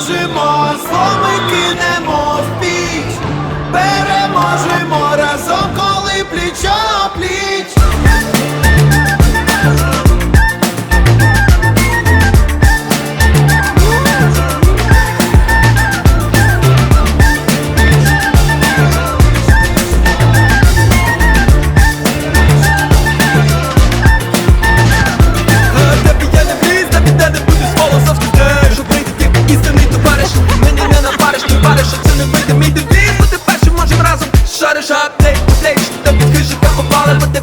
примножимо, зло Попали, бо ти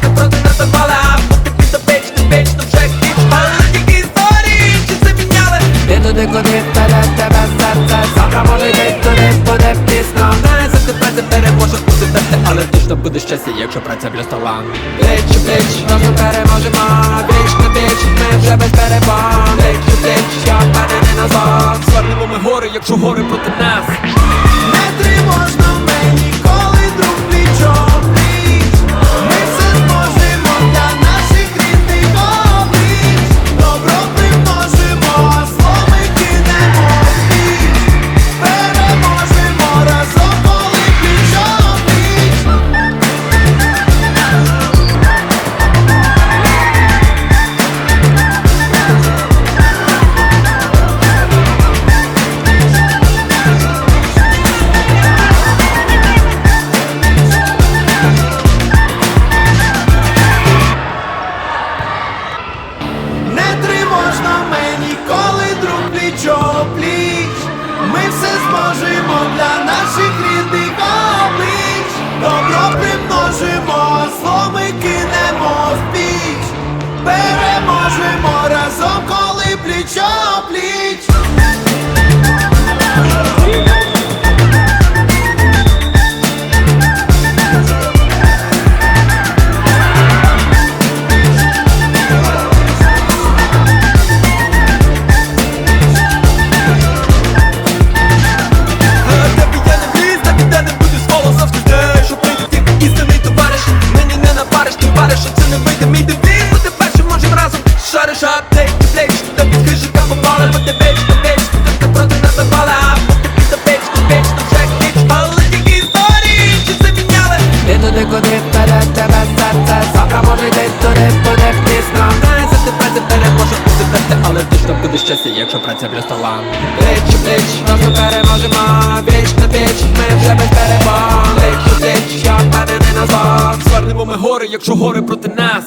Ти проти нас запали, а поки ти то вечно, вечно вже хіч Але тільки історії, чи це міняли? Ти туди, куди вперед тебе серце? Завтра може йти туди, буде пізно. Не за тебе тепер може бути вести Але точно буде щастя, якщо праця плюс талант у плеч, разом переможемо? Віч на віч, ми вже без перебон Плеч у плеч, я впевнений назад? Звернемо ми гори, якщо гори проти нас разом, коли плічо пліч. Тебе я не вліз, тебе де не будеш своло завжди знаєш Що прийде ти плеч Та під хижика попали, бо ти вечно, вечно Ти проти нас запали, а поки ти то вечно, вечно вже хіч Але тільки історії, чи це міняли? Ти туди, куди вперед тебе серце Завтра може йти туди, буде пізно Не за тебе тепер може бути вести Але точно буде щастя, якщо праця плюс талант Плеч у плеч, разом переможемо. Віч на віч, ми вже без перебон Плеч у плеч, я впевнений назад. Звернемо ми гори, якщо гори проти нас